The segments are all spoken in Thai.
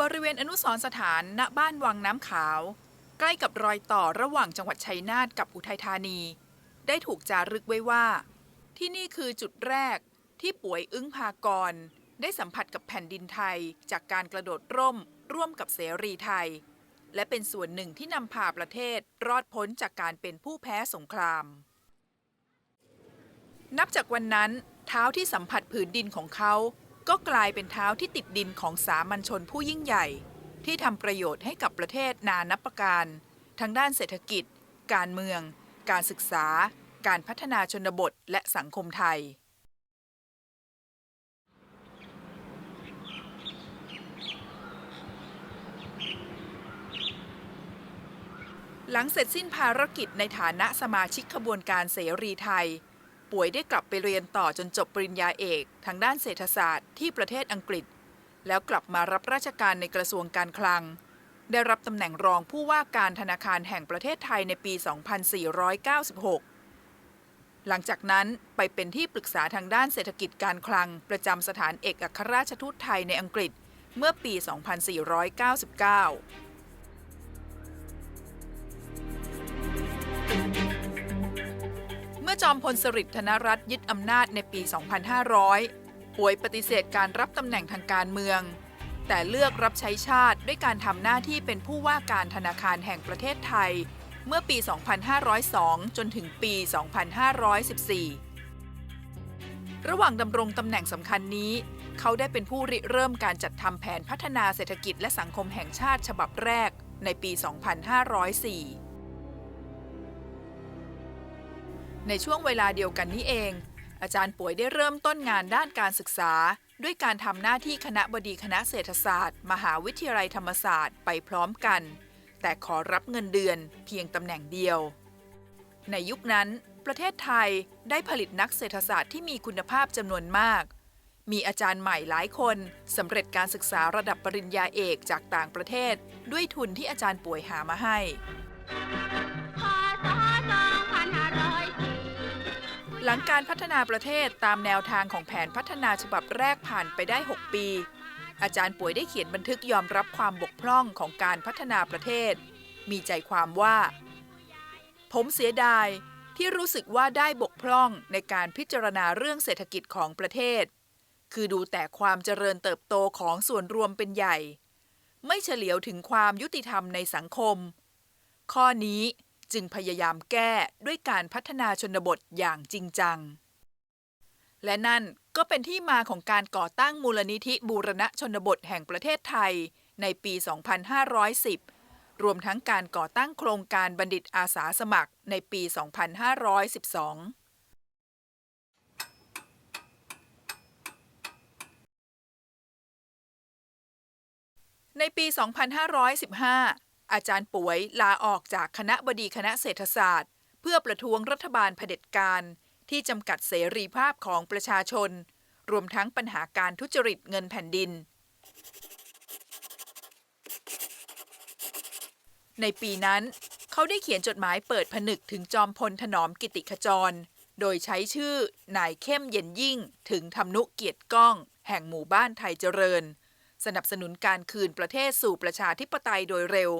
บริเวณอนุสรณ์สถานณบ้านวังน้ำขาว ใกล้กับรอยต่อระหว่างจังหวัดชัยนาทกับอุทัยธานี ได้ถูกจารึกไว้ว่า ที่นี่คือจุดแรกที่ป่วยอึ้งพากร ได้สัมผัสกับแผ่นดินไทยจากการกระโดดร่ม ร่วมกับเสรีไทย และเป็นส่วนหนึ่งที่นำพาประเทศรอดพ้นจากการเป็นผู้แพ้สงคราม นับจากวันนั้นเท้าที่สัมผัสผืนดินของเขา ก็กลายเป็นเท้าที่ติดดินของสามัญชนผู้ยิ่งใหญ่ ที่ทำประโยชน์ให้กับประเทศนานับประการ ทั้งด้านเศรษฐกิจ การเมือง การศึกษา การพัฒนาชนบทและสังคมไทย หลังเสร็จสิ้นภารกิจในฐานะสมาชิกขบวนการเสรีไทย ป่วยได้กลับไปเรียนต่อจนจบปริญญาเอกทางด้านเศรษฐศาสตร์ที่ประเทศอังกฤษ แล้วกลับมารับราชการในกระทรวงการคลัง ได้รับตำแหน่งรองผู้ว่าการธนาคารแห่งประเทศไทยในปี 2496 หลังจากนั้นไปเป็นที่ปรึกษาทางด้านเศรษฐกิจการคลัง ประจำสถานเอกอัครราชทูตไทยในอังกฤษเมื่อปี 2499 อจอมพลสฤษดิ์ธนรัตน์ยึดอำนาจในปี 2500ป่วยปฏิเสธการรับตำแหน่งทางการเมือง แต่เลือกรับใช้ชาติด้วยการทำหน้าที่เป็นผู้ว่าการธนาคารแห่งประเทศไทย เมื่อปี 2502 จนถึงปี 2514 ระหว่างดำรงตำแหน่งสำคัญนี้ เขาได้เป็นผู้ริเริ่มการจัดทำแผนพัฒนาเศรษฐกิจและสังคมแห่งชาติฉบับแรกในปี 2504 ในช่วงเวลาเดียวกันนี้เอง อาจารย์ป่วยได้เริ่มต้นงานด้านการศึกษา ด้วยการทำหน้าที่คณะบดีคณะเศรษฐศาสตร์ มหาวิทยาลัยธรรมศาสตร์ไปพร้อมกัน แต่ขอรับเงินเดือนเพียงตำแหน่งเดียว ในยุคนั้น ประเทศไทยได้ผลิตนักเศรษฐศาสตร์ที่มีคุณภาพจำนวนมาก มีอาจารย์ใหม่หลายคนสำเร็จการศึกษาระดับปริญญาเอกจากต่างประเทศ ด้วยทุนที่อาจารย์ป่วยหามาให้ หลังการพัฒนาประเทศตามแนวทางของแผนพัฒนาฉบับแรกผ่านไปได้ 6 ปี อาจารย์ป่วยได้เขียนบันทึกยอมรับความบกพร่องของการพัฒนาประเทศ มีใจความว่า ผมเสียดายที่รู้สึกว่าได้บกพร่องในการพิจารณาเรื่องเศรษฐกิจของประเทศ คือดูแต่ความเจริญเติบโตของส่วนรวมเป็นใหญ่ ไม่เฉลียวถึงความยุติธรรมในสังคม ข้อนี้ จึงพยายามแก้ด้วยการพัฒนาชนบทอย่างจริงจัง และนั่นก็เป็นที่มาของการก่อตั้งมูลนิธิบูรณะชนบทแห่งประเทศไทยในปี 2510 รวมทั้งการก่อตั้งโครงการบัณฑิตอาสาสมัครในปี 2512ในปี 2515 อาจารย์ป่วยลาออกจากคณะบดีคณะเศรษฐศาสตร์ เพื่อประท้วงรัฐบาลเผด็จการ ที่จำกัดเสรีภาพของประชาชน รวมทั้งปัญหาการทุจริตเงินแผ่นดิน ในปีนั้น เขาได้เขียนจดหมายเปิดผนึกถึงจอมพลถนอมกิติขจร โดยใช้ชื่อนายเข้มเย็นยิ่งถึงทำนุเกียรติก้อง แห่งหมู่บ้านไทยเจริญ สนับสนุนการคืนประเทศสู่ประชาธิปไตยโดยเร็ว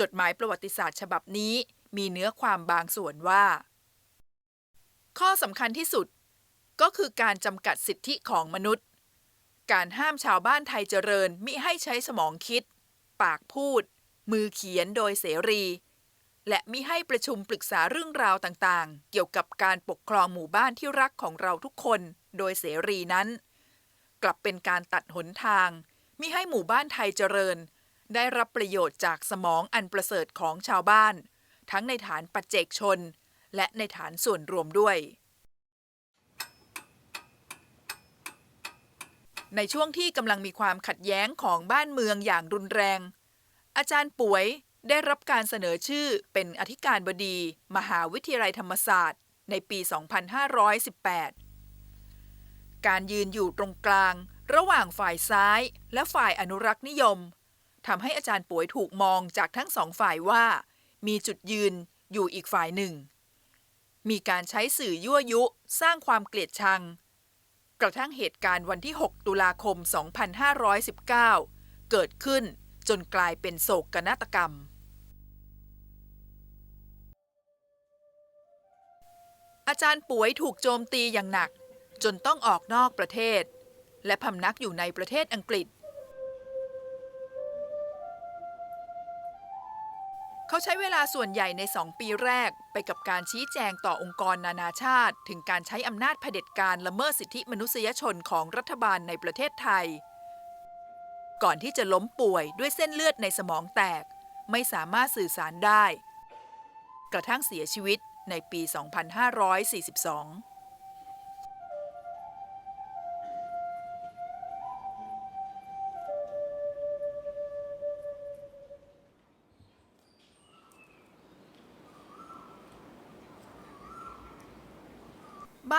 จดหมายประวัติศาสตร์ฉบับนี้มีเนื้อความบางส่วนว่า ข้อสำคัญที่สุด ก็คือการจำกัดสิทธิของมนุษย์ การห้ามชาวบ้านไทยเจริญมิให้ใช้สมองคิด ปากพูด มือเขียนโดยเสรี และมิให้ประชุมปรึกษาเรื่องราวต่างๆ เกี่ยวกับการปกครองหมู่บ้านที่รักของเราทุกคน โดยเสรีนั้น กลับเป็นการตัดหนทางมิให้หมู่บ้านไทยเจริญ ได้รับประโยชน์จากสมองอันประเสริฐของชาวบ้าน ทั้งในฐานปัจเจกชน และในฐานส่วนรวมด้วย ในช่วงที่กำลังมีความขัดแย้งของบ้านเมืองอย่างรุนแรง อาจารย์ป่วยได้รับการเสนอชื่อเป็นอธิการบดี มหาวิทยาลัยธรรมศาสตร์ ในปี 2518 การยืนอยู่ตรงกลาง ระหว่างฝ่ายซ้ายและฝ่ายอนุรักษ์นิยม ทำให้อาจารย์ป่วยถูกมองจากทั้งสองฝ่ายว่า มีจุดยืนอยู่อีกฝ่ายหนึ่ง มีการใช้สื่อยั่วยุสร้างความเกลียดชัง กระทั่งเหตุการณ์วันที่ 6 ตุลาคม 2519 เกิดขึ้นจนกลายเป็นโศกนาฏกรรม อาจารย์ป่วยถูกโจมตีอย่างหนัก จนต้องออกนอกประเทศ และพำนักอยู่ในประเทศอังกฤษ เขาใช้เวลาส่วนใหญ่ในสองปีแรก ไปกับการชี้แจงต่อองค์กรนานาชาติ ถึงการใช้อำนาจเผด็จการละเมิดสิทธิมนุษยชนของรัฐบาลในประเทศไทย ก่อนที่จะล้มป่วยด้วยเส้นเลือดในสมองแตก ไม่สามารถสื่อสารได้ กระทั่งเสียชีวิตในปี 2542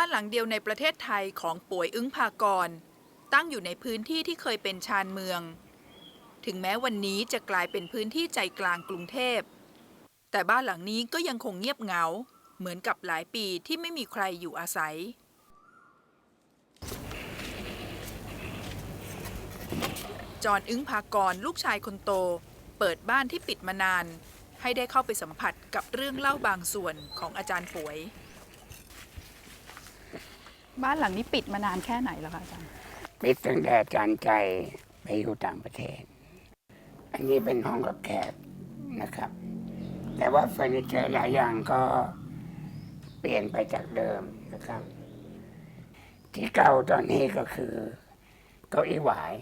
านหลังเดียวในประเทศไทยของป่วยอึ้งภากร ตั้งอยู่ในพื้นที่ที่เคยเป็นชานเมือง ถึงแม้วันนี้จะกลายเป็นพื้นที่ใจกลางกรุงเทพ แต่บ้านหลังนี้ก็ยังคงเงียบเหงา เหมือนกับหลายปีที่ไม่มีใครอยู่อาศัยจอห์นอึ้งภากรลูกชายคนโต เปิดบ้านที่ปิดมานาน ให้ได้เข้าไปสัมผัสกับเรื่องเล่าบางส่วนของอาจารย์ป่วย บ้านหลังนี้ปิดมานานแค่ไหนแล้วคะอาจารย์ปิดตั้งแต่อาจารย์ใจไปอยู่ต่างประเทศ อันนี้เป็นห้องรับแขกนะครับ แต่ว่าเฟอร์นิเจอร์หลายอย่างก็เปลี่ยนไปจากเดิมนะครับ ที่เก่าตอนนี้ก็คือเก้าอี้หวาย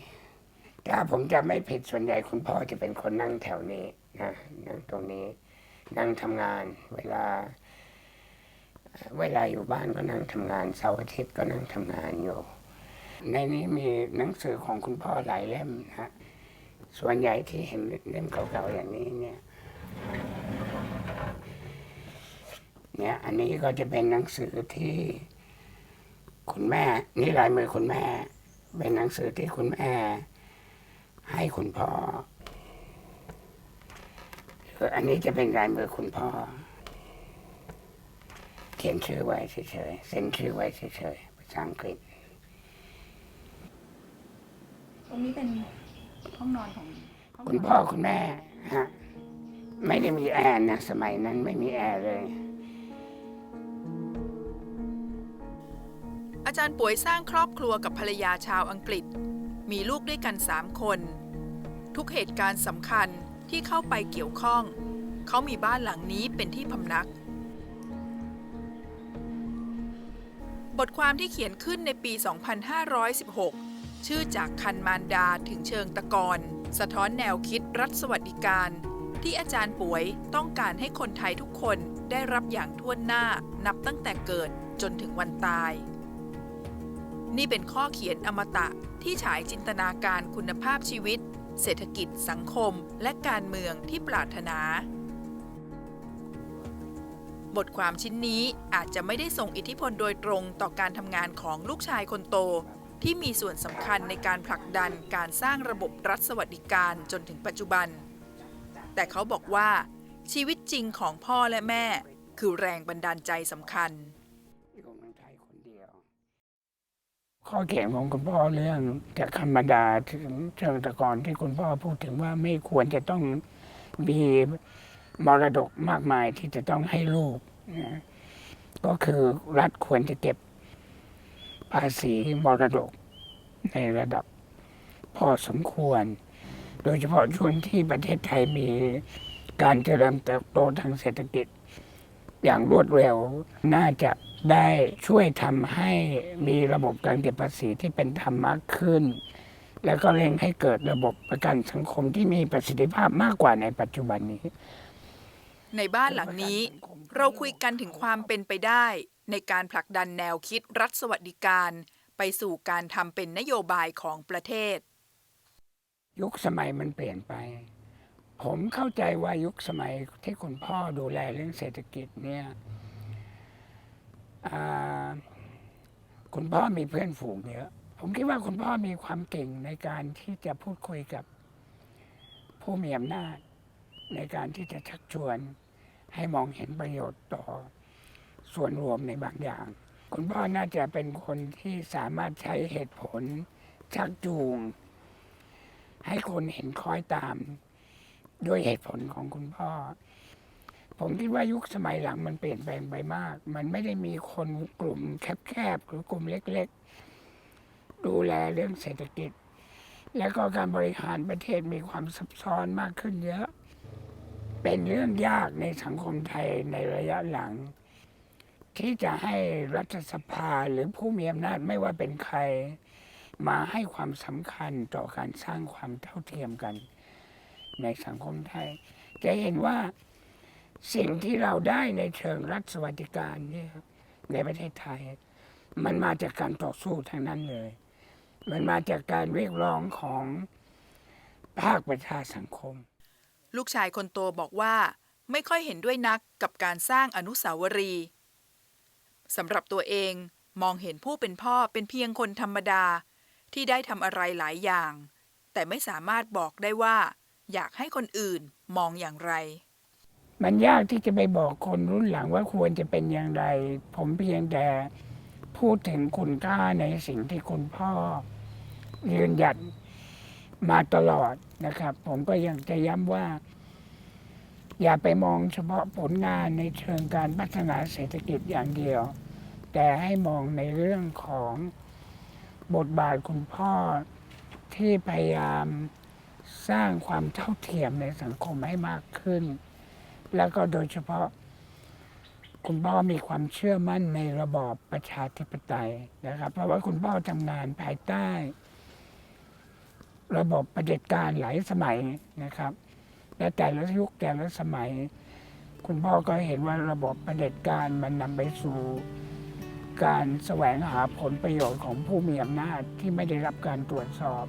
ถ้าผมจะไม่ผิดส่วนใหญ่คุณพ่อจะเป็นคนนั่งแถวนี้นะนั่งตรงนี้ นั่งทำงานเวลา เวลาอยู่บ้านก็นั่งทำงานเสาร์อาทิตย์ก็นั่งทำงานอยู่ ในนี้มีหนังสือของคุณพ่อหลายเล่มนะฮะส่วนใหญ่ที่เห็นเล่มเก่าๆอย่างนี้เนี่ยเนี่ยอันนี้ก็จะเป็นหนังสือที่คุณแม่ นี่ลายมือคุณแม่ เป็นหนังสือที่คุณแม่ ให้คุณพ่ออันนี้จะเป็นลายมือคุณพ่อ ขียนชื่อไว้เฉยๆเซ็นชื่อไว้เฉยๆภาษาอังกฤษ ตรงนี้เป็นห้องนอนของห้งนนคุณพ่อคุณแม่ฮะไม่ได้มีแอร์นะสมัยนั้นไม่มีแอร์เลย อาจารย์ป่วยสร้างครอบครัวกับภรรยาชาวอังกฤษ มีลูกด้วยกันสามคน ทุกเหตุการณ์สำคัญที่เข้าไปเกี่ยวข้อง เขามีบ้านหลังนี้เป็นที่พำนัก บทความที่เขียนขึ้นในปี 2516 ชื่อจากคันมารดาถึงเชิงตะกอนสะท้อนแนวคิดรัฐสวัสดิการ ที่อาจารย์ป่วยต้องการให้คนไทยทุกคนได้รับอย่างทั่วหน้านับตั้งแต่เกิดจนถึงวันตาย นี่เป็นข้อเขียนอมตะที่ฉายจินตนาการคุณภาพชีวิต เศรษฐกิจสังคมและการเมืองที่ปรารถนา บทความชิ้นนี้อาจจะไม่ได้ส่งอิทธิพลโดยตรงต่อการทำงานของลูกชายคนโต ที่มีส่วนสำคัญในการผลักดันการสร้างระบบรัฐสวัสดิการจนถึงปัจจุบัน แต่เขาบอกว่า ชีวิตจริงของพ่อและแม่ คือแรงบันดาลใจสำคัญอยู่เมืองไทยคนเดียว ข้อเขียนของคุณพ่อเรื่องจากธรรมดาถึงเชิงตะกอนที่คุณพ่อพูดถึงว่าไม่ควรจะต้องมี มรดกมากมายที่จะต้องให้ลูกนะก็คือรัฐควรจะเก็บภาษีมรดกในระดับพอสมควร โดยเฉพาะช่วงที่ประเทศไทยมีการเจริญเติบโตทางเศรษฐกิจ อย่างรวดเร็วน่าจะได้ช่วยทำให้มีระบบการเก็บภาษีที่เป็นธรรมมากขึ้น แล้วก็เร่งให้เกิดระบบประกันสังคมที่มีประสิทธิภาพมากกว่าในปัจจุบันนี้ ในบ้านหลังนี้ เราคุยกันถึงความเป็นไปได้ ในการผลักดันแนวคิดรัฐสวัสดิการ ไปสู่การทำเป็นนโยบายของประเทศ ยุคสมัยมันเปลี่ยนไป ผมเข้าใจว่ายุคสมัยที่คุณพ่อดูแลเรื่องเศรษฐกิจเนี่ยคุณพ่อมีเพื่อนฝูงเยอะ ผมคิดว่าคุณพ่อมีความเก่งในการที่จะพูดคุยกับผู้มีอำนาจ ในการที่จะชักชวนให้มองเห็นประโยชน์ต่อส่วนรวมในบางอย่าง คุณพ่อน่าจะเป็นคนที่สามารถใช้เหตุผล ชักจูง ให้คนเห็นคอยตาม ด้วยเหตุผลของคุณพ่อ ผมคิดว่ายุคสมัยหลังมันเปลี่ยนแปลงไปมาก มันไม่ได้มีคนกลุ่มแคบๆหรือกลุ่มเล็ก ๆ ดูแลเรื่องเศรษฐกิจ แล้วก็การบริหารประเทศมีความซับซ้อนมากขึ้นเยอะ เป็นเรื่องยากในสังคมไทยในระยะหลัง ที่จะให้รัฐสภาหรือผู้มีอำนาจไม่ว่าเป็นใคร มาให้ความสำคัญต่อการสร้างความเท่าเทียมกัน ในสังคมไทย จะเห็นว่าสิ่งที่เราได้ในเชิงรัฐสวัสดิการเนี่ยในประเทศไทย มันมาจากการต่อสู้ทางนั้นเลย มันมาจากการเรียกร้องของภาคประชาสังคม ลูกชายคนโตบอกว่าไม่ค่อยเห็นด้วยนักกับการสร้างอนุสาวรีย์สำหรับตัวเองมองเห็นผู้เป็นพ่อเป็นเพียงคนธรรมดา ที่ได้ทำอะไรหลายอย่าง แต่ไม่สามารถบอกได้ว่า อยากให้คนอื่นมองอย่างไร มันยากที่จะไปบอกคนรุ่นหลังว่าควรจะเป็นอย่างไร ผมเพียงแต่พูดถึงคุณค่าในสิ่งที่คุณพ่อยืนหยัด มาตลอดนะครับ ผมก็ยังจะย้ำว่า อย่าไปมองเฉพาะผลงานในเชิงการพัฒนาเศรษฐกิจอย่างเดียว แต่ให้มองในเรื่องของบทบาทคุณพ่อที่พยายามสร้างความเท่าเทียมในสังคมให้มากขึ้น แล้วก็โดยเฉพาะ คุณพ่อมีความเชื่อมั่นในระบอบประชาธิปไตยนะครับ เพราะว่าคุณพ่อทำงานภายใต้ ระบบประเผด็จการหลายสมัยนะครับ และแต่ละยุคแต่ละสมัย คุณพ่อก็เห็นว่าระบบประเผด็จการมันนำไปสู่การแสวงหาผลประโยชน์ของผู้มีอำนาจที่ไม่ได้รับการตรวจสอบ